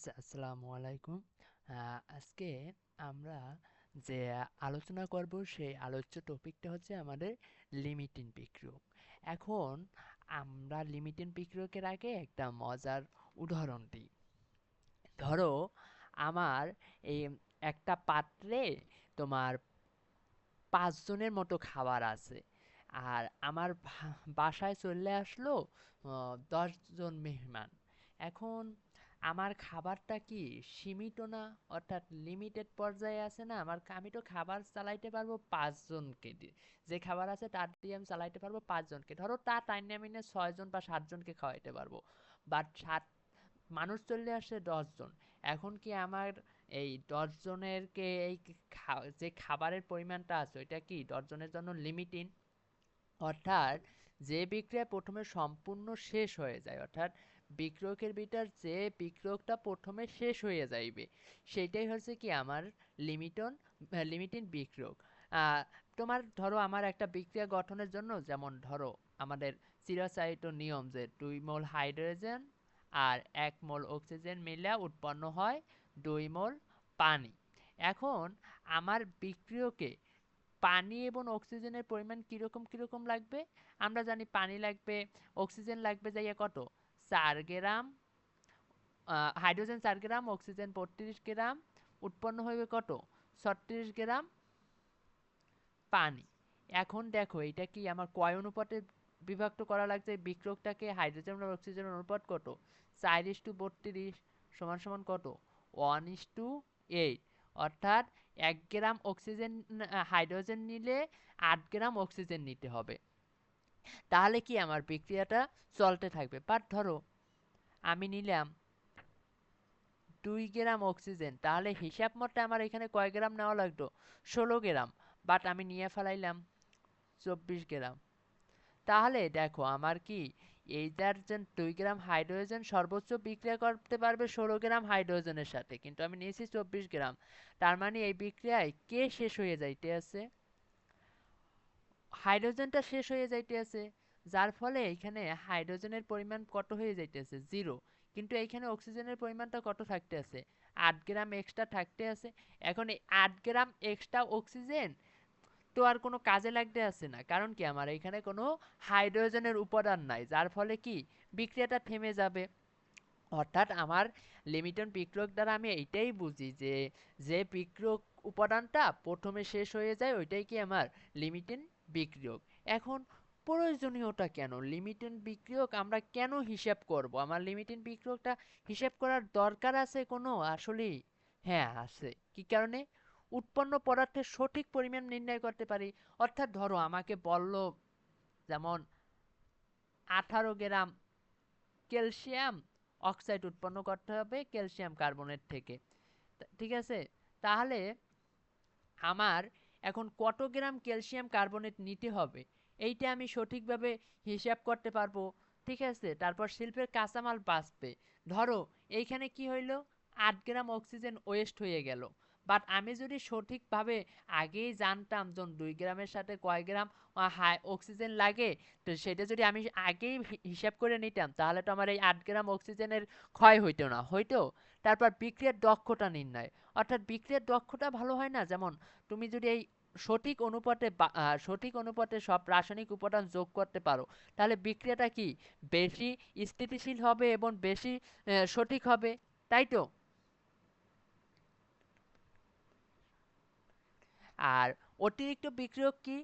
আচ্ছা আসসালামু আলাইকুম। আজকে আমরা যে আলোচনা করব সেই আলোচ্য টপিকটা হচ্ছে আমাদের লিমিটিং বিক্রিয়ক। এখন আমরা লিমিটিং বিক্রিয়কের আগে একটা মজার উদাহরণ দিই। ধরো আমার এই একটা পাত্রে তোমার পাঁচজনের মতো খাবার আছে, আর আমার বাসায় চলে আসলো দশজন মেহমান। এখন আমার খাবারটা কি সীমিত না? অর্থাৎ লিমিটেড পর্যায়ে আছে না? আমার আমি তো খাবার চালাইতে পারব পাঁচজনকে দিয়ে যে খাবার আছে তার দিয়ে আমি চালাইতে পারব পাঁচজনকে। ধরো তা টাইনে আমি না ছয়জন বা সাতজনকে খাওয়াইতে পারব। বাট সাত মানুষ চলে আসে দশজন। এখন কি আমার এই দশজনেরকে এই যে খাবারের পরিমাণটা আছে, ওইটা কি দশজনের জন্য লিমিটিং অর্থাৎ যে বিক্রিয়া প্রথমে সম্পূর্ণ শেষ হয়ে যায়, অর্থাৎ বিক্রয়কের ভিতর যে বিক্রয়কটা প্রথমে শেষ হয়ে যাইবে। সেইটাই হচ্ছে কি আমার লিমিটন লিমিটিং বিক্রয়ক তোমার ধরো আমার একটা বিক্রিয়া গঠনের জন্য, যেমন ধরো আমাদের চিরাচারিত নিয়ম যে দুই মোল হাইড্রোজেন আর এক মোল অক্সিজেন মিলে উৎপন্ন হয় দুই মোল পানি। এখন আমার বিক্রিয়কে পানি এবং অক্সিজেনের পরিমাণ কীরকম কীরকম লাগবে? আমরা জানি পানি লাগবে, অক্সিজেন লাগবে যাইয়া কত? চার গ্রাম হাইড্রোজেন চার গ্রাম, অক্সিজেন বত্রিশ গ্রাম, উৎপন্ন হইবে কত? ছত্রিশ গ্রাম পানি। এখন দেখো এটা কি আমার কয় অনুপাতে বিভক্ত করা লাগছে? বিক্রয়কটাকে হাইড্রোজেন আর অক্সিজেন অনুপাত কত? চার ইস টু বত্রিশ সমান সমান কত? One is two eight. অর্থাৎ এক গ্রাম অক্সিজেন হাইড্রোজেন নিলে আট গ্রাম অক্সিজেন নিতে হবে। তাহলে কি আমার বিক্রিয়াটা চলতে থাকবে? বাট ধরো, আমি নিলাম দুই গ্রাম অক্সিজেন তাহলে হিসাব মতে আমার এখানে কয় গ্রাম নেওয়া লাগতো? ষোলো গ্রাম বাট আমি নিয়ে ফেলাইলাম চব্বিশ গ্রাম। তাহলে দেখো, আমার কি এইটার যে দুই গ্রাম হাইড্রোজেন সর্বোচ্চ বিক্রিয়া করতে পারবে ষোলো গ্রাম হাইড্রোজেনের সাথে, কিন্তু আমি নিয়েছি চব্বিশ গ্রাম। তার মানে এই বিক্রিয়ায় কে শেষ হয়ে যাইতে আছে? হাইড্রোজেনটা শেষ হয়ে যাইতে আছে যার ফলে এখানে হাইড্রোজেনের পরিমাণ কত হয়ে যাইতেছে? জিরো। কিন্তু এইখানে অক্সিজেনের পরিমাণটা কত থাকতে আছে আট গ্রাম এক্সট্রা থাকতে আছে। এখন এই আট গ্রাম এক্সট্রা অক্সিজেন তো আর কোনো কাজে লাগতে আসছে না। কারণ কি আমার এখানে কোনো হাইড্রোজেনের উপাদান নাই, যার ফলে কি বিক্রিয়াটা থেমে যাবে। অর্থাৎ আমার লিমিটন বিক্রিয়ক দ্বারা আমি এইটাই বুঝি যে যে বিক্রিয়ক উপাদানটা প্রথমে শেষ হয়ে যায়, ওইটাই কি আমার লিমিটেন বিক্রিয়ক। এখন প্রয়োজনীয়তা কেন? লিমিটেড বিক্রিয়ক আমরা কেন হিসাব করব? আমার লিমিটেন বিক্রিয়কটা হিসাব করার দরকার আছে কোনো? আসলেই হ্যাঁ আছে। কি কারণে? উৎপন্ন পদার্থের সঠিক পরিমাণ নির্ণয় করতে পারি। অর্থাৎ ধরো আমাকে বলল যেমন আঠারো গ্রাম ক্যালসিয়াম অক্সাইড উৎপন্ন করতে হবে ক্যালসিয়াম কার্বনেট থেকে। ঠিক আছে? তাহলে আমার এখন কত গ্রাম ক্যালসিয়াম কার্বনেট নিতে হবে। এইটা আমি সঠিকভাবে হিসাব করতে পারব, ঠিক আছে? তারপর শিল্পের কাঁচামাল বাঁচবে। ধরো, এইখানে কি হইল? আট গ্রাম অক্সিজেন ওয়েস্ট হয়ে গেল। বাট আমি যদি সঠিকভাবে আগেই জানতাম যে দুই গ্রামের সাথে কয় গ্রাম হাই অক্সিজেন লাগে, তো সেটা যদি আমি আগেই হিসাব করে নিতাম, তাহলে তো আমার এই আট গ্রাম অক্সিজেনের ক্ষয় হইতো না। হইতো? তারপর বিক্রিয়ার দক্ষতা নির্ণয়। অর্থাৎ বিক্রিয়ার দক্ষতা ভালো হয় না? যেমন তুমি যদি এই সঠিক অনুপাতে সঠিক অনুপাতে সব রাসায়নিক উপাদান যোগ করতে পারো, তাহলে বিক্রিয়াটা কি? বেশি স্থিতিশীল হবে এবং বেশি সঠিক হবে, তাই তো? আর অতিরিক্ত বিক্রিয়ক কি?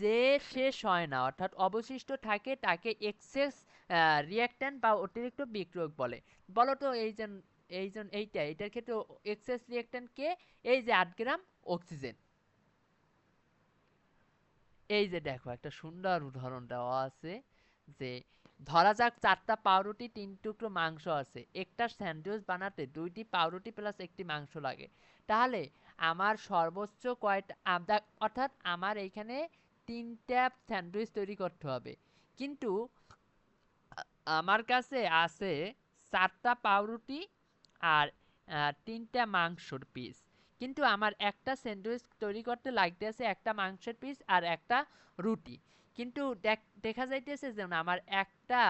যে শেষ হয় না, অর্থাৎ অবশিষ্ট থাকে তাকে এক্সেস রিয়াক্ট্যান্ট বা অতিরিক্ত বিক্রিয়ক বলে। বলো তো এই যে এই যে এইটা, এটার ক্ষেত্রে এক্সেস রিয়াক্ট্যান্ট কে? এই যে আট গ্রাম অক্সিজেন এই যে দেখো, একটা সুন্দর উদাহরণ দেওয়া আছে যে, ধরা যাক চারটা পাউরুটি, তিন টুকরো মাংস আছে। একটা স্যান্ডউইচ বানাতে দুইটি পাউরুটি প্লাস একটি মাংস লাগে। তাহলে আমার সর্বোচ্চ কয়টা অর্থাৎ আমার এইখানে তিনটা স্যান্ডউইচ তৈরি করতে হবে। কিন্তু আমার কাছে আছে চারটা পাউরুটি আর তিনটা মাংসর পিস কিন্তু আমার একটা স্যান্ডউইচ তৈরি করতে লাগতেছে একটা মাংসের পিস আর একটা রুটি। কিন্তু দেখ যাইতেছে যে আমার একটা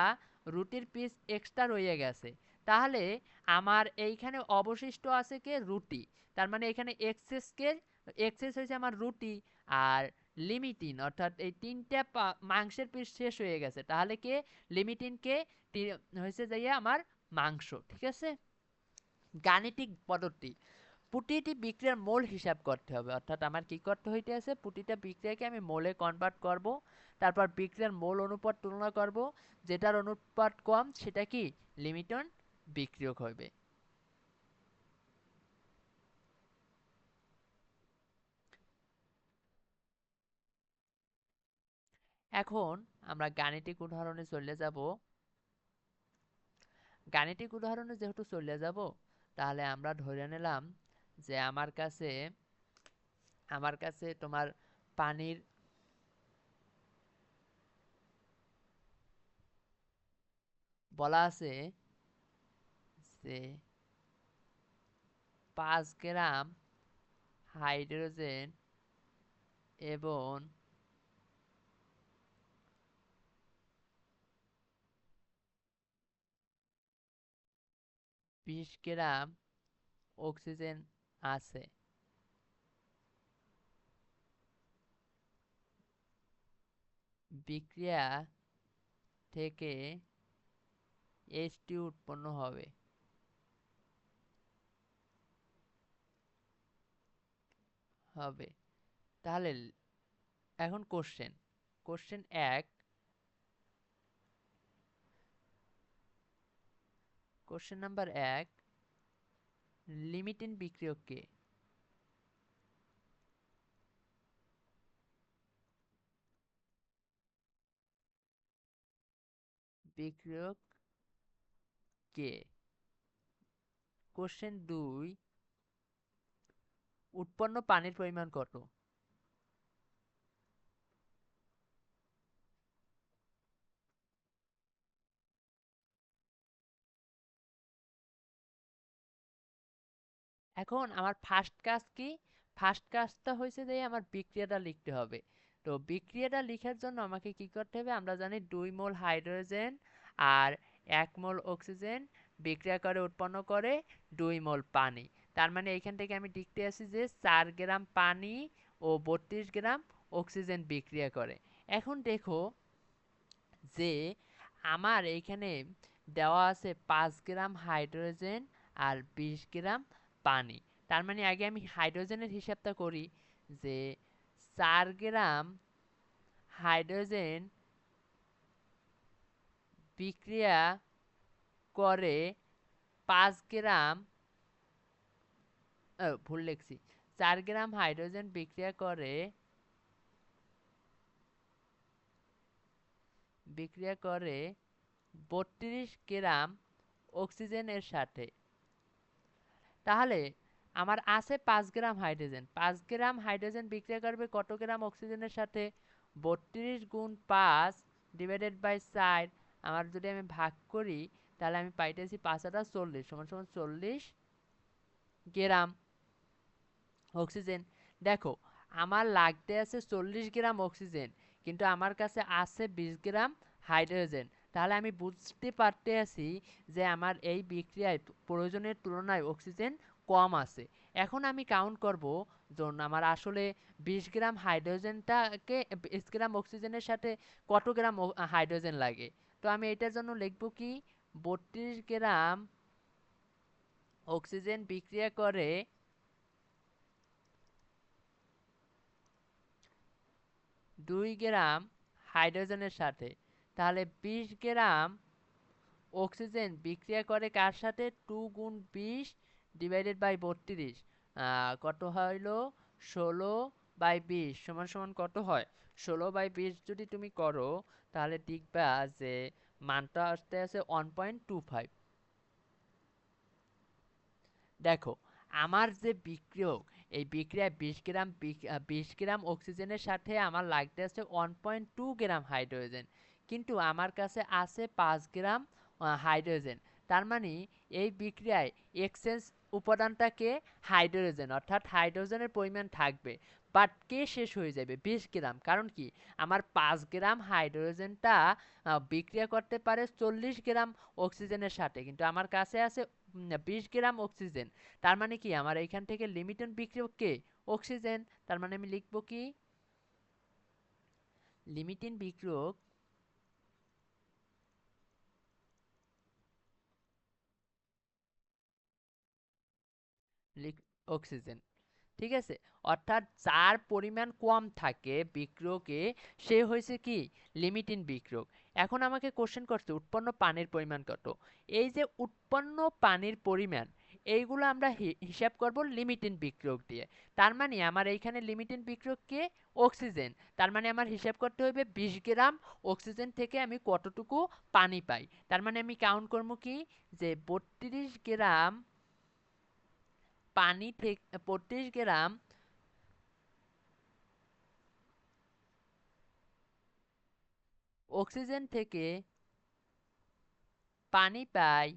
রুটির পিস এক্সট্রা রয়ে গেছে। তাহলে আমার এইখানে অবশিষ্ট আছে কে? রুটি। তার মানে এখানে এক্সেস কে? এক্সেস হয়েছে আমার রুটি আর লিমিটিন অর্থাৎ এই তিনটা মাংসের পিস শেষ হয়ে গেছে। তাহলে কে? লিমিটিন কে? হয়েছে যাইয়া আমার মাংস, ঠিক আছে? গাণিতিক পদ্ধতি। প্রতিটি বিক্রিয়ার মোল হিসাব করতে হবে। অর্থাৎ আমার কি করতে হইতে আছে প্রতিটা বিক্রিয়াকে আমি মোলে কনভার্ট করব, তারপর বিক্রিয়ার মোল অনুপাত তুলনা করব, যেটার অনুপাত কম, সেটা কি? লিমিটন বিক্রিয়ক হবে। এখন আমরা গাণিতিক উদাহরণে চলে যাব। গাণিতিক উদাহরণে যেহেতু চলে যাব তাহলে আমরা ধরে নিলাম যে আমার কাছে আমার কাছে তোমার পানির বলা আছে যে পাঁচ গ্রাম হাইড্রোজেন এবং বিশ গ্রাম অক্সিজেন আছে। বিক্রিয়া থেকে এইচটি উৎপন্ন হবে। হবে। তাহলে, এখন কোশ্চেন কোশ্চেন এক কোশ্চেন নাম্বার এক লিমিটিন বিক্রিয়ক কে? বিক্রিয়ক কে? কোশ্চেন দুই উৎপন্ন পানির পরিমাণ কত? এখন আমার ফার্স্ট কাজ কি? ফার্স্ট কাজটা হয়েছে যে আমার বিক্রিয়াটা লিখতে হবে। তো বিক্রিয়াটা লিখার জন্য আমাকে কি করতে হবে? আমরা জানি দুই মোল হাইড্রোজেন আর এক মোল অক্সিজেন বিক্রিয়া করে, উৎপন্ন করে দুই মোল পানি। তার মানে এইখান থেকে আমি লিখতে আসি যে চার গ্রাম পানি ও বত্রিশ গ্রাম অক্সিজেন বিক্রিয়া করে। এখন দেখো যে আমার এইখানে দেওয়া আছে পাঁচ গ্রাম হাইড্রোজেন আর বিশ গ্রাম পানি। তার মানে আগে আমি হাইড্রোজেনের হিসাবটা করি যে চার গ্রাম হাইড্রোজেন বিক্রিয়া করে পাঁচ গ্রাম ভুল লিখছি। চার গ্রাম হাইড্রোজেন বিক্রিয়া করে বিক্রিয়া করে বত্রিশ গ্রাম অক্সিজেনের সাথে। তাহলে আমার আছে পাঁচ গ্রাম হাইড্রোজেন। পাঁচ গ্রাম হাইড্রোজেন বিক্রিয়া করবে কত গ্রাম অক্সিজেনের সাথে? বত্রিশ গুণ পাঁচ ডিভাইডেড বাই চার, আমার যদি আমি ভাগ করি, তাহলে আমি পাইতেছি পাঁচ হাজার চল্লিশ, সমান সমান চল্লিশ গ্রাম অক্সিজেন। দেখো, আমার লাগতে আছে চল্লিশ গ্রাম অক্সিজেন, কিন্তু আমার কাছে আছে বিশ গ্রাম হাইড্রোজেন। তাহলে আমি বুঝতে পারতে আছি যে আমার এই বিক্রিয়ায় প্রয়োজনের তুলনায় অক্সিজেন কম আছে। এখন আমি কাউন্ট করব জন্য আমার আসলে বিশ গ্রাম হাইড্রোজেনটাকে, বিশ গ্রাম অক্সিজেনের সাথে কত গ্রাম হাইড্রোজেন লাগে? তো আমি এটার জন্য লিখব কি, বত্রিশ গ্রাম অক্সিজেন বিক্রিয়া করে দুই গ্রাম হাইড্রোজেনের সাথে। তাহলে বিশ গ্রাম অক্সিজেন বিক্রিয়া করে কার সাথে? টু গুণ বিশ ডিভাইডেড বাই বত্রিশ। কত হইল? ষোলো বাই বিশ সমান সমান কত হয়? ষোলো বাই বিশ যদি তুমি করো, তাহলে দেখবা যে মানটা আসতে আছে ওয়ান পয়েন্ট টু ফাইভ দেখো, আমার যে বিক্রিয়ক, এই বিক্রিয়ায় বিশ গ্রাম বিশ গ্রাম অক্সিজেনের সাথে আমার লাগতে আছে one point two gram hydrogen কিন্তু আমার কাছে আছে পাঁচ গ্রাম হাইড্রোজেন। তার মানে এই বিক্রিয়ায় এক্সচেঞ্জ উপাদানটাকে হাইড্রোজেন, অর্থাৎ হাইড্রোজেনের পরিমাণ থাকবে, বাট কে শেষ হয়ে যাবে? বিশ গ্রাম। কারণ কি? আমার পাঁচ গ্রাম হাইড্রোজেনটা বিক্রিয়া করতে পারে চল্লিশ গ্রাম অক্সিজেনের সাথে। কিন্তু আমার কাছে আছে বিশ গ্রাম অক্সিজেন। তার মানে কি? আমার এইখান থেকে লিমিটন বিক্রিয়ক কে? অক্সিজেন। তার মানে আমি লিখব কি? লিমিটিন বিক্রিয়ক অক্সিজেন ঠিক আছে? অর্থাৎ যার পরিমাণ কম থাকে বিক্রিয়কে, সে হয়েছে কি? লিমিটিন বিক্রিয়ক এখন আমাকে কোশ্চেন করছে, উৎপন্ন পানির পরিমাণ কত? এই যে উৎপন্ন পানির পরিমাণ, এইগুলো আমরা হিসাব করব লিমিটিন বিক্রিয়ক দিয়ে। তার মানে আমার এইখানে লিমিটিন বিক্রিয়ককে অক্সিজেন তার মানে আমার হিসাব করতে হবে বিশ গ্রাম অক্সিজেন থেকে আমি কতটুকু পানি পাই। তার মানে আমি কাউন্ট করব কি? যে বত্রিশ গ্রাম পানি থেকে বত্রিশ গ্রাম অক্সিজেন থেকে পানি পাই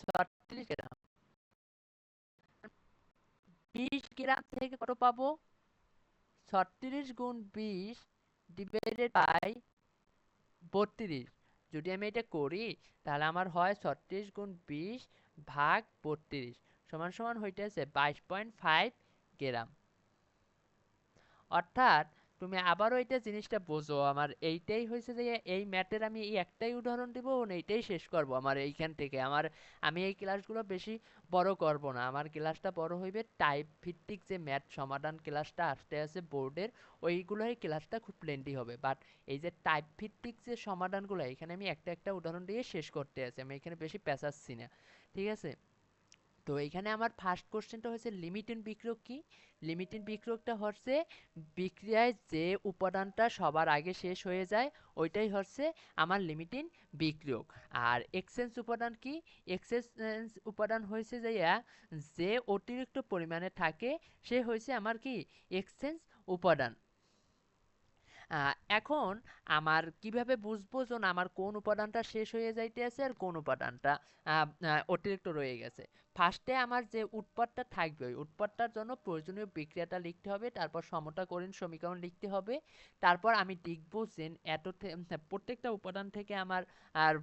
ছত্রিশ গ্রাম। বিশ গ্রাম থেকে কত পাবো? ছত্রিশ গুণ বিশ ডিভাইডেড বাই বত্রিশ। যদি আমি এটা করি, তাহলে আমার হয় ছত্রিশ গুণ বিশ ভাগ বত্রিশ সমান সমান হইতেছে বাইশ পয়েন্ট ফাইভ গ্রাম। অর্থাৎ তুমি আবারও এটা জিনিসটা বোঝো, আমার এইটাই হয়েছে যে এই ম্যাথের আমি এই একটাই উদাহরণ দিব এইটাই শেষ করব আমার এইখান থেকে। আমার, আমি এই ক্লাসগুলো বেশি বড় করব না। আমার ক্লাসটা বড় হইবে টাইপ ভিত্তিক যে ম্যাথ সমাধান ক্লাসটা আসতে আছে বোর্ডের, ওইগুলোই ক্লাসটা খুব লেন্দি হবে। বাট এই যে টাইপ ভিত্তিক যে সমাধানগুলো, এখানে আমি একটা একটা উদাহরণ দিয়ে শেষ করতে আছি। আমি এখানে বেশি পেঁচাচ্ছি না। ঠিক আছে? তো এখানে আমার ফার্স্ট কোশ্চেনটা হচ্ছে লিমিটিন বিক্রিয়ক কি? লিমিটিন বিক্রিয়কটা হচ্ছে, বিক্রিয়ায় যে উপাদানটা সবার আগে শেষ হয়ে যায়, ওইটাই হচ্ছে আমার লিমিটিন বিক্রিয়ক আর এক্সচেঞ্জ উপাদান কি? এক্সচেঞ্জ উপাদান হয়েছে যে যে অতিরিক্ত পরিমাণে থাকে, সে হয়েছে আমার কি? এক্সচেঞ্জ উপাদান। এখন আমার কীভাবে বুঝব যে আমার কোন উপাদানটা শেষ হয়ে যাইতেছে আর কোন উপাদানটা অতিরিক্ত রয়ে গেছে? ফার্স্টে আমার যে উৎপাদটা থাকবে, ওই উৎপাদটার জন্য প্রয়োজনীয় বিক্রিয়াটা লিখতে হবে, তারপর সমতা করেন সমীকরণ লিখতে হবে, তারপর আমি লিখব যে এত প্রত্যেকটা উপাদান থেকে আমার আর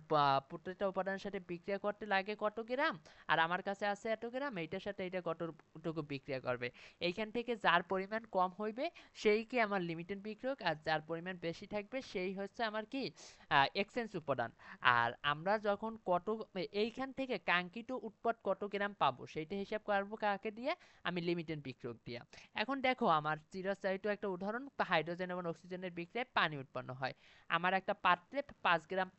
প্রত্যেকটা উপাদানের সাথে বিক্রিয়া করতে লাগে কত গ্রাম? আর আমার কাছে আছে এত গ্রাম, এইটার সাথে এটা কতটুকু বিক্রিয়া করবে? এইখান থেকে যার পরিমাণ কম হইবে, সেই কি আমার লিমিটেড বিক্রিয়ক, আর যার পরিমাণ বেশি থাকবে, সেই হচ্ছে আমার কি এক্সচেঞ্জ উপাদান। আর আমরা যখন কত, এইখান থেকে কাঙ্ক্ষিত উৎপাদ কত গ্রাম পাবো। সেইটা হিসাব করব কাকে দিয়ে? আমি লিমিটেড বিক্রিয়ক দিয়ে। এখন দেখো, আমার চিরাচারিত একটা উদাহরণ হাইড্রোজেন এবং অক্সিজেনের বিক্রিয়ায় পানি উৎপন্ন হয়। আমার একটা পাত্রে পাঁচ গ্রাম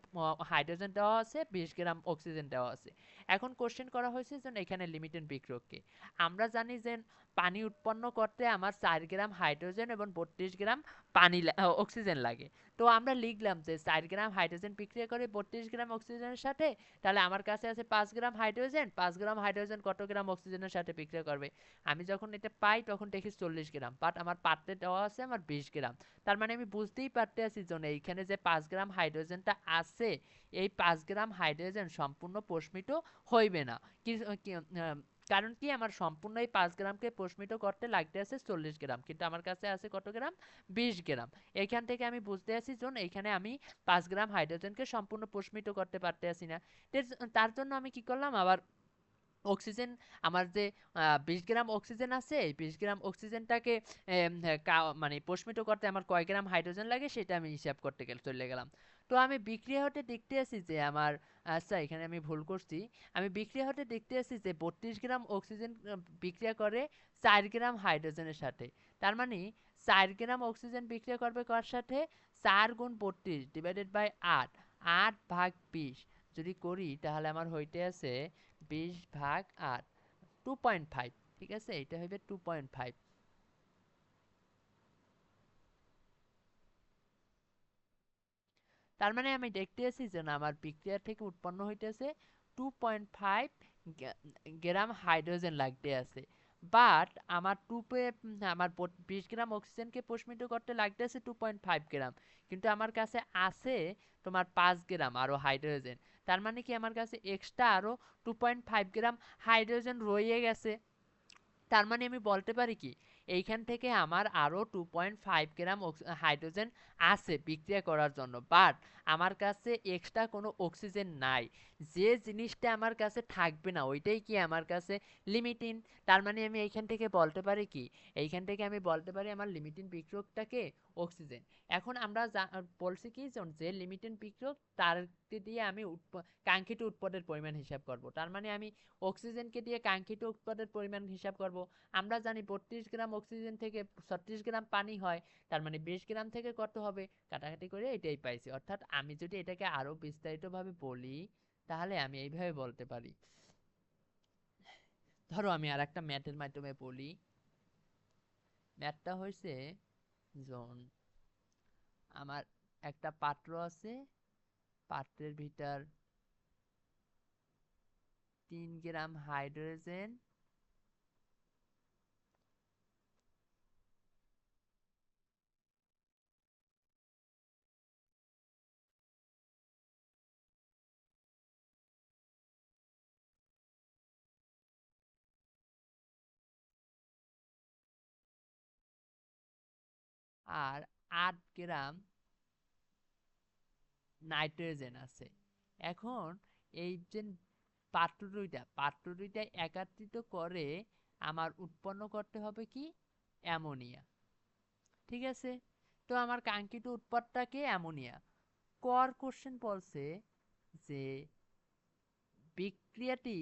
হাইড্রোজেন দেওয়া আছে, বিশ গ্রাম অক্সিজেন দেওয়া আছে। এখন কোশ্চেন করা হয়েছে যে এখানে লিমিটেড বিক্রিয়ককে আমরা জানি যে পানি উৎপন্ন করতে আমার চার গ্রাম হাইড্রোজেন এবং বত্রিশ গ্রাম পানি অক্সিজেন লাগে। তো আমরা লিখলাম যে চার গ্রাম হাইড্রোজেন বিক্রিয়া করে বত্রিশ গ্রাম অক্সিজেনের সাথে, তাহলে আমার কাছে আছে পাঁচ গ্রাম হাইড্রোজেন পাঁচ গ্রাম হাইড্রোজেন কত গ্রাম অক্সিজেনের সাথে বিক্রিয়া করবে? আমি যখন এটা পাই, তখন দেখি চল্লিশ গ্রাম বাট আমার পাত্রে দেওয়া আছে আমার বিশ গ্রাম। তার মানে আমি বুঝতেই পারতে আছি যে এইখানে যে পাঁচ গ্রাম হাইড্রোজেনটা আছে, এই পাঁচ গ্রাম হাইড্রোজেন সম্পূর্ণ পোষমিত হইবে না। কি কারণ কি আমার সম্পূর্ণ এই পাঁচ গ্রামকে পোষমিত করতে লাগতে আছে চল্লিশ গ্রাম, কিন্তু আমার কাছে আছে কত গ্রাম? বিশ গ্রাম। এখান থেকে আমি বুঝতে আছি জন এখানে আমি পাঁচ গ্রাম হাইড্রোজেনকে সম্পূর্ণ পোষমিত করতে পারতে আসি না। তার জন্য আমি কি করলাম? আবার অক্সিজেন আমার যে বিশ গ্রাম অক্সিজেন আছে, এই বিশ গ্রাম অক্সিজেনটাকে মানে পোষমিত করতে আমার কয় গ্রাম হাইড্রোজেন লাগে, সেটা আমি হিসাব করতে গেলে চলে গেলাম। তো আমি বিক্রিয়া হতে দেখতে আছি যে আমার আচ্ছা এখানে আমি ভুল করছি। আমি বিক্রিয়া হতে দেখতে আছি যে বত্রিশ গ্রাম অক্সিজেন বিক্রিয়া করে চার গ্রাম হাইড্রোজেনের সাথে। তার মানে চার গ্রাম অক্সিজেন বিক্রিয়া করবে কার সাথে? চার গুণ বত্রিশ ডিভাইডেড বাই আট। আট ভাগ বিশ। যদি করি, তাহলে আমার হইতে আছে বিশ ভাগ আট। টু পয়েন্ট ফাইভ ঠিক আছে? এটা হইবে টু পয়েন্ট ফাইভ তার মানে আমি দেখতে আছি যে না, আমার বিক্রিয়া থেকে উৎপন্ন হইতেছে two point five gram hydrogen লাগতে আছে। বাট আমার টু আমার বিশ গ্রাম অক্সিজেনকে পোষমিত করতে লাগতেছে টু পয়েন্ট ফাইভ গ্রাম। কিন্তু আমার কাছে আছে তোমার পাঁচ গ্রাম আরও হাইড্রোজেন। তার মানে কি আমার কাছে এক্সট্রা আরও two point five gram hydrogen রয়ে গেছে। তার মানে আমি বলতে পারি কি এইখান থেকে আমার আরও two point five gram hydrogen আছে বিক্রিয়া করার জন্য। বাট আমার কাছে এক্সট্রা কোনো অক্সিজেন নাই। যে জিনিসটা আমার কাছে থাকবে না, ওইটাই কি আমার কাছে লিমিটিন তার মানে আমি এইখান থেকে বলতে পারি কি? এইখান থেকে আমি বলতে পারি আমার লিমিটিন বিক্রিয়কটাকে অক্সিজেন এখন আমরা বলছি কি যে লিমিটিং বিক্রিয়ক তার দিয়ে আমি কাঙ্ক্ষিত উৎপাদের পরিমাণ হিসাব করব। তার মানে আমি অক্সিজেনকে দিয়ে কাঙ্ক্ষিত উৎপাদের পরিমাণ হিসাব করব। আমরা জানি বত্রিশ গ্রাম অক্সিজেন থেকে ছত্রিশ গ্রাম পানি হয়, তার মানে বিশ গ্রাম থেকে কত হবে? কাটাকাটি করে এটাই পাইছি। অর্থাৎ আমি যদি এটাকে আরও বিস্তারিতভাবে বলি, তাহলে আমি এইভাবে বলতে পারি। ধরো আমি আর একটা ম্যাথের মাধ্যমে বলি। ম্যাথটা হয়েছে জন আমার একটা পাত্র আছে পাত্রের ভিতর তিন গ্রাম হাইড্রোজেন আর আট গ্রাম নাইট্রোজেন আছে। এখন এই যে পাত্র দুইটা একাত্রিত করে আমার উৎপন্ন করতে হবে কি? অ্যামোনিয়া। ঠিক আছে? তো আমার কাঙ্ক্ষিত উৎপাদটাকে অ্যামোনিয়া। কর কোশ্চেন বলছে যে বিক্রিয়াটি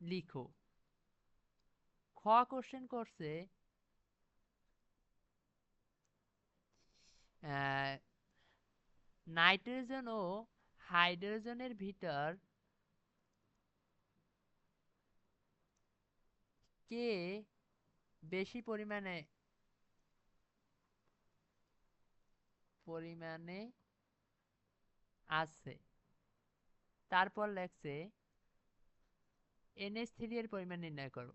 লিখো। খ কোশ্চেন করছে নাইট্রোজেন ও হাইড্রোজেনের ভিতর কে বেশি পরিমাণে পরিমাণে আছে? তারপর লেখছে এনএস থ্রি এর পরিমাণ নির্ণয় করো।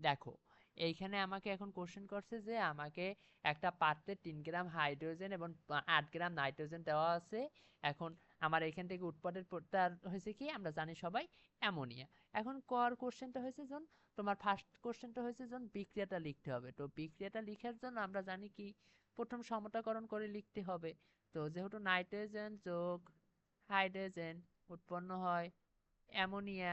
দেখো, এইখানে আমাকে এখন কোশ্চেন করছে যে আমাকে একটা পাত্রে তিন গ্রাম হাইড্রোজেন এবং আট গ্রাম নাইট্রোজেন দেওয়া আছে। এখন আমার এখান থেকে উৎপাদের তার হয়েছে কি, আমরা জানি সবাই অ্যামোনিয়া এখন কর কোশ্চেনটা হয়েছে যখন তোমার ফার্স্ট কোশ্চেনটা হয়েছে যখন বিক্রিয়াটা লিখতে হবে। তো বিক্রিয়াটা লিখার জন্য আমরা জানি কি, প্রথম সমতাকরণ করে লিখতে হবে। তো যেহেতু নাইট্রোজেন যোগ হাইড্রোজেন উৎপন্ন হয় অ্যামোনিয়া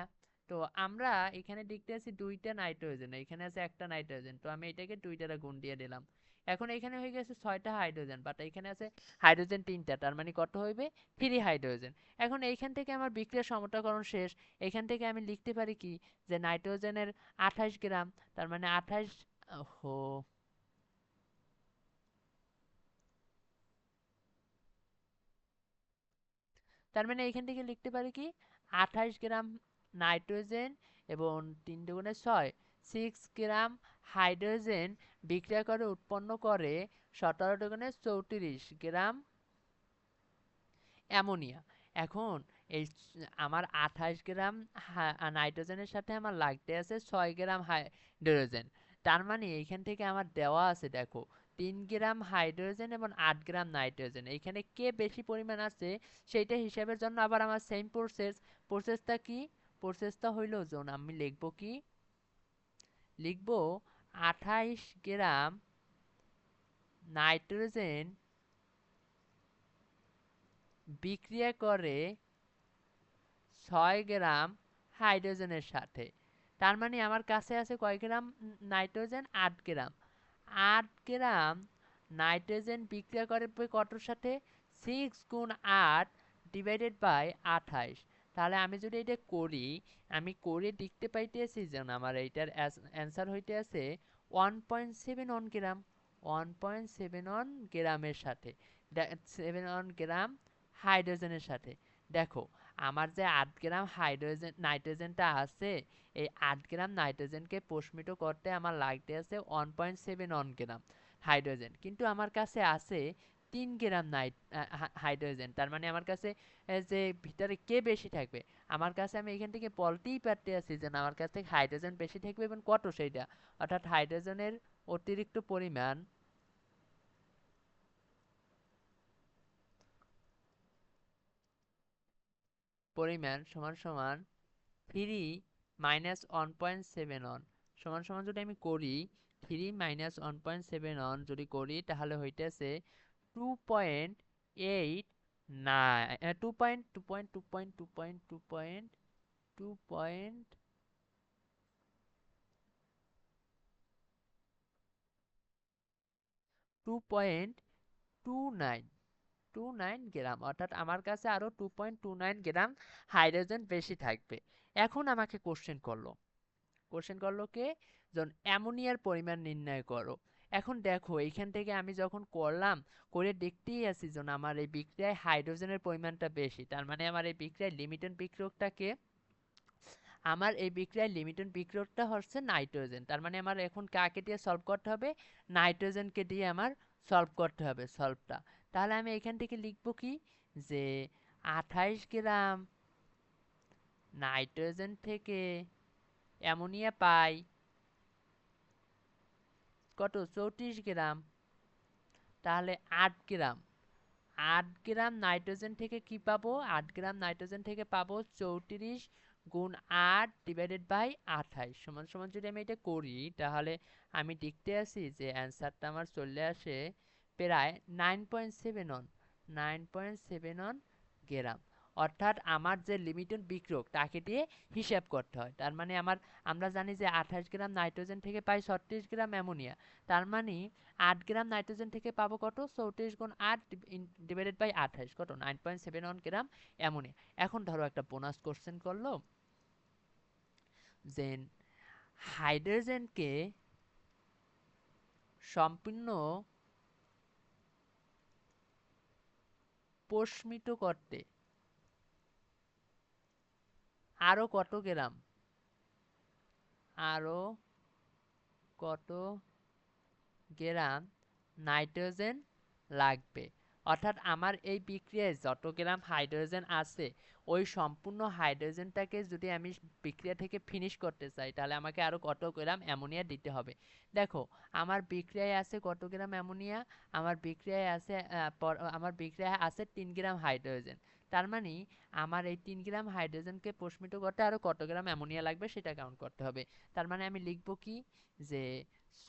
তো আমরা এখানে দেখতে আছি দুইটা নাইট্রোজেন, এখানে আছে একটা নাইট্রোজেন। তো আমি এটাকে দুইটারা গুণ দিয়ে দিলাম। এখন এখানে হয়ে গেছে ছয়টা হাইড্রোজেন বাট এখানে আছে হাইড্রোজেন তিনটা, তার মানে কত হইবে? Three hydrogen. এখন এইখান থেকে আমার বিক্রিয়া সমতাকরণ শেষ। এখান থেকে আমি লিখতে পারি কি? যে নাইট্রোজেনের আঠাশ গ্রাম, তার মানে আঠাশ হো তার মানে এখান থেকে লিখতে পারি কি? আঠাশ গ্রাম নাইট্রোজেন এবং তিন দুগুণে ছয়। সিক্স গ্রাম হাইড্রোজেন বিক্রিয়া করে উৎপন্ন করে সতেরো দুগুণে চৌত্রিশ গ্রাম অ্যামোনিয়া। এখন এই আমার আঠাশ গ্রাম নাইট্রোজেনের সাথে আমার লাগতে আছে ছয় গ্রাম হাইড্রোজেন। তার মানে এইখান থেকে আমার দেওয়া আছে, দেখো, তিন গ্রাম হাইড্রোজেন এবং আট গ্রাম নাইট্রোজেন। এইখানে কে বেশি পরিমাণ আছে, সেইটা হিসাবের জন্য আবার আমার সেম প্রসেস প্রসেসটা কি? প্রসেসটা হইল জন আমি লিখব কি? লিখব আঠাইশ গ্রাম নাইট্রোজেন বিক্রিয়া করে ছয় গ্রাম হাইড্রোজেনের সাথে। তার মানে আমার কাছে আছে কয় গ্রাম? নাইট্রোজেন আট গ্রাম। আট গ্রাম নাইট্রোজেন বিক্রিয়া করে কতর সাথে? সিক্স গুণ আট ডিভাইডেড বাই আঠাইশ। তাহলে আমি যদি এটা করি, আমি করে দেখতে পাইতেছি যেন আমার এইটার অ্যান্সার হইতে আছে one point seven one gram one point seven one গ্রামের সাথে। সেভেন ওয়ান গ্রাম হাইড্রোজেনের সাথে। দেখো, আমার যে আট গ্রাম হাইড্রোজেন নাইট্রোজেনটা আছে, এই আট গ্রাম নাইট্রোজেনকে পোষমিত করতে আমার লাগতে আছে one point seven one gram hydrogen কিন্তু আমার কাছে আছে তিন গ্রাম নাইট হাইড্রোজেন তার মানে আমার কাছে যে ভিতরে কে বেশি থাকবে? আমার কাছে আমি এখান থেকে বলতেই পারতে আছি যে আমার কাছে হাইড্রোজেন বেশি থাকবে এবং কত সেইটা। অর্থাৎ হাইড্রোজেনের অতিরিক্ত পরিমাণ পরিমাণ সমান সমান three minus one point seven one সমান সমান যদি আমি করি three minus one point seven one যদি করি, তাহলে হইতেছে two point eight nine two point two nine two nine gram অর্থাৎ আমার কাছে আরও two point two nine gram hydrogen বেশি থাকবে এখন আমাকে কোশ্চেন করল কোশ্চেন করল কে যখন অ্যামোনিয়ার পরিমাণ নির্ণয় করো এখন দেখো, এইখান থেকে আমি যখন করলাম, করে দেখতেই আছি যেন আমার এই বিক্রিয়ায় হাইড্রোজেনের পরিমাণটা বেশি। তার মানে আমার এই বিক্রিয়ায় লিমিটন বিক্রিয়কটাকে আমার এই বিক্রিয়ায় লিমিটন বিক্রিয়কটা হচ্ছে নাইট্রোজেন। তার মানে আমার এখন কাকে দিয়ে সলভ করতে হবে? নাইট্রোজেনকে দিয়ে আমার সলভ করতে হবে সলভটা তাহলে আমি এখান থেকে লিখব কি? যে আঠাইশ গ্রাম নাইট্রোজেন থেকে অ্যামোনিয়া পাই কত? চৌত্রিশ গ্রাম। তাহলে আট গ্রাম। আট গ্রাম নাইট্রোজেন থেকে কি পাবো? আট গ্রাম নাইট্রোজেন থেকে পাবো চৌত্রিশ গুণ আট ডিভাইডেড বাই আঠাইশ। সমান সমান যদি আমি এটা করি, তাহলে আমি দেখতে আসি যে অ্যান্সারটা আমার চলে আসে প্রায় nine point seven one nine point seven one gram অর্থাৎ আমার যে লিমিটেড বিক্রয় তাকে দিয়ে হিসাব করতে হয়। তার মানে আমার, আমরা জানি যে আঠাশ গ্রাম নাইট্রোজেন থেকে পাই ছত্রিশ গ্রাম অ্যামোনিয়া। তার মানে আট গ্রাম নাইট্রোজেন থেকে পাবো কত? চৌত্রিশ গুণ আট ডিভাইডেড বাই আঠাশ, কত? Nine point seven one gram ammonia. এখন ধরো একটা বোনাস কোশ্চেন করল। যে হাইড্রোজেনকে সম্পূর্ণ পোষমিত করতে আরও কত গ্রাম আরও কত গ্রাম নাইট্রোজেন লাগবে। অর্থাৎ আমার এই বিক্রিয়ায় যত গ্রাম হাইড্রোজেন আছে, ওই সম্পূর্ণ হাইড্রোজেনটাকে যদি আমি বিক্রিয়া থেকে ফিনিশ করতে চাই, তাহলে আমাকে আরও কত গ্রাম অ্যামোনিয়া দিতে হবে। দেখো, আমার বিক্রিয়ায় আছে কত গ্রাম অ্যামোনিয়া, আমার বিক্রিয়ায় আছে আমার বিক্রিয়ায় আছে তিন গ্রাম হাইড্রোজেন। তার মানে আমার এই তিন গ্রাম হাইড্রোজেনকে প্রস্মিত করতে আরও কত গ্রাম অ্যামোনিয়া লাগবে সেটা কাউন্ট করতে হবে। তার মানে আমি লিখব কি? যে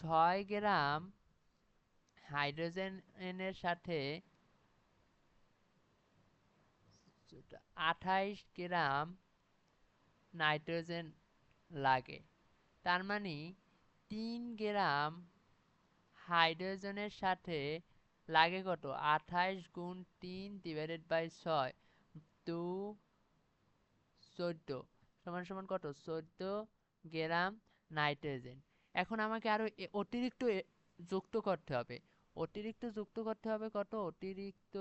ছয় গ্রাম হাইড্রোজেনের সাথে আঠাইশ গ্রাম নাইট্রোজেন লাগে। তার মানে তিন গ্রাম হাইড্রোজেনের সাথে লাগে কত? আঠাইশ গুণ তিন ডিভাইডেড বাই ছয়। টু চোদ্দ, সমান সমান কত? চোদ্দ গ্রাম নাইট্রোজেন। এখন আমাকে আরও অতিরিক্ত যুক্ত করতে হবে। অতিরিক্ত যুক্ত করতে হবে কত? অতিরিক্ত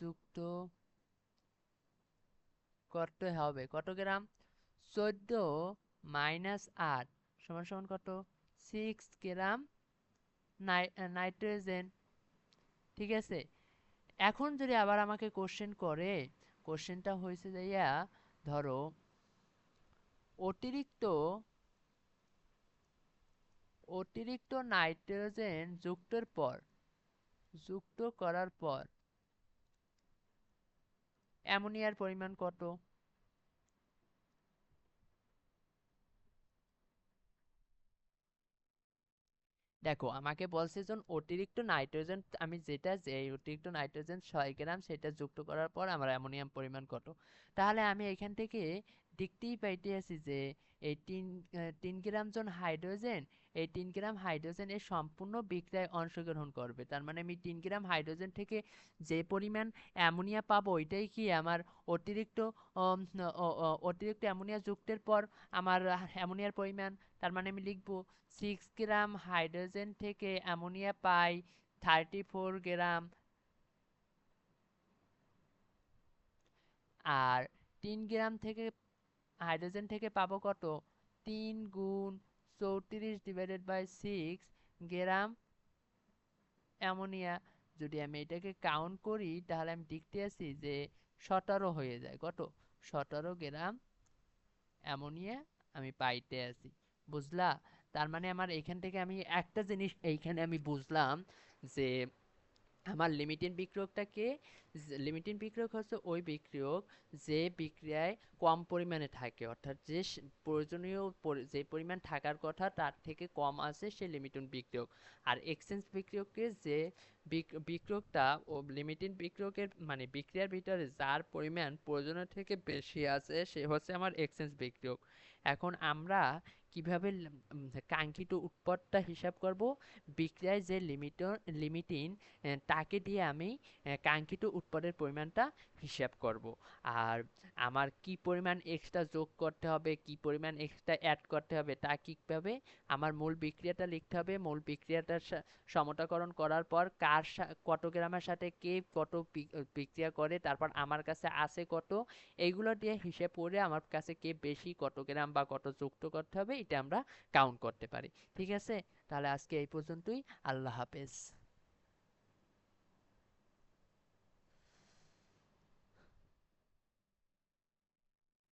যুক্ত করতে হবে। কত গ্রাম? চোদ্দ মাইনাস আট, সমান সমান কত? Six gram nitrogen. ঠিক আছে? এখন যদি আবার আমাকে কোশ্চেন করে কোশ্চেনটা হয়েছে যাইয়া ধরো, অতিরিক্ত অতিরিক্ত নাইট্রোজেন যুক্তর পর, যুক্ত করার পর অ্যামোনিয়ার পরিমাণ কত? দেখো, আমাকে বলছে যে, অতিরিক্ত নাইট্রোজেন, আমি যেটা যে অতিরিক্ত নাইট্রোজেন ছয় গ্রাম সেটা যুক্ত করার পর আমার অ্যামোনিয়াম পরিমাণ কত? তাহলে আমি এখান থেকে দেখতেই পাইতে আছি যে, এই তিন তিন গ্রাম জন হাইড্রোজেন এই তিন গ্রাম হাইড্রোজেন এর সম্পূর্ণ বিক্রিয়ায় অংশগ্রহণ করবে। তার মানে আমি তিন গ্রাম হাইড্রোজেন থেকে যে পরিমাণ অ্যামোনিয়া পাবো, ওইটাই কি আমার অতিরিক্ত অতিরিক্ত অ্যামোনিয়া যুক্তের পর আমার অ্যামোনিয়ার পরিমাণ, তার মানে আমি লিখব সিক্স গ্রাম হাইড্রোজেন থেকে অ্যামোনিয়া পাই থার্টি ফোর গ্রাম। আর তিন গ্রাম থেকে হাইড্রোজেন থেকে পাবো কত? তিন গুণ চৌত্রিশ divided by six gram ammonia যদি আমি এটাকে কাউন্ট করি, তাহলে আমি দেখতে আছি যে সতেরো হয়ে যায়। কত? সতেরো গ্রাম অ্যামোনিয়া আমি পাইতে আছি। বুঝলা? তার মানে আমার এখান থেকে আমি একটা জিনিস, এইখানে আমি বুঝলাম যে আমার লিমিটিং বিক্রিয়কটাকে লিমিটিং বিক্রিয়ক হচ্ছে ওই বিক্রিয়ক যে বিক্রিয়ায় কম পরিমাণে থাকে। অর্থাৎ যে প্রয়োজনীয় যে পরিমাণ থাকার কথা তার থেকে কম আছে সে লিমিটিং বিক্রিয়ক। আর এক্সচেঞ্জ বিক্রিয়ককে যে বিক্রিয়কটা ও লিমিটিং বিক্রিয়কের মানে বিক্রিয়ার ভিতরে যার পরিমাণ প্রয়োজনের থেকে বেশি আছে সে হচ্ছে আমার এক্সচেঞ্জ বিক্রিয়ক। এখন আমরা কীভাবে কাঙ্ক্ষিত উৎপাদটা হিসাব করব? বিক্রয় যে লিমিটর লিমিটিং তাকে দিয়ে আমি কাঙ্ক্ষিত উৎপাদের পরিমাণটা হিসাব করব। আর আমার কি পরিমাণ এক্সট্রা যোগ করতে হবে, কি পরিমাণ এক্সট্রা অ্যাড করতে হবে, তা কীভাবে আমার মূল বিক্রিয়াটা লিখতে হবে, মূল বিক্রিয়াটার সমতাকরণ করার পর কার কত গ্রামের সাথে কে কত বিক্রিয়া করে, তারপর আমার কাছে আছে কত, এইগুলো দিয়ে হিসেব করে আমার কাছে কে বেশি কত গ্রাম বা কত যুক্ত করতে হবে, এটা আমরা কাউন্ট করতে পারি। ঠিক আছে? তাহলে আজকে এই পর্যন্তই। আল্লাহ হাফেজ।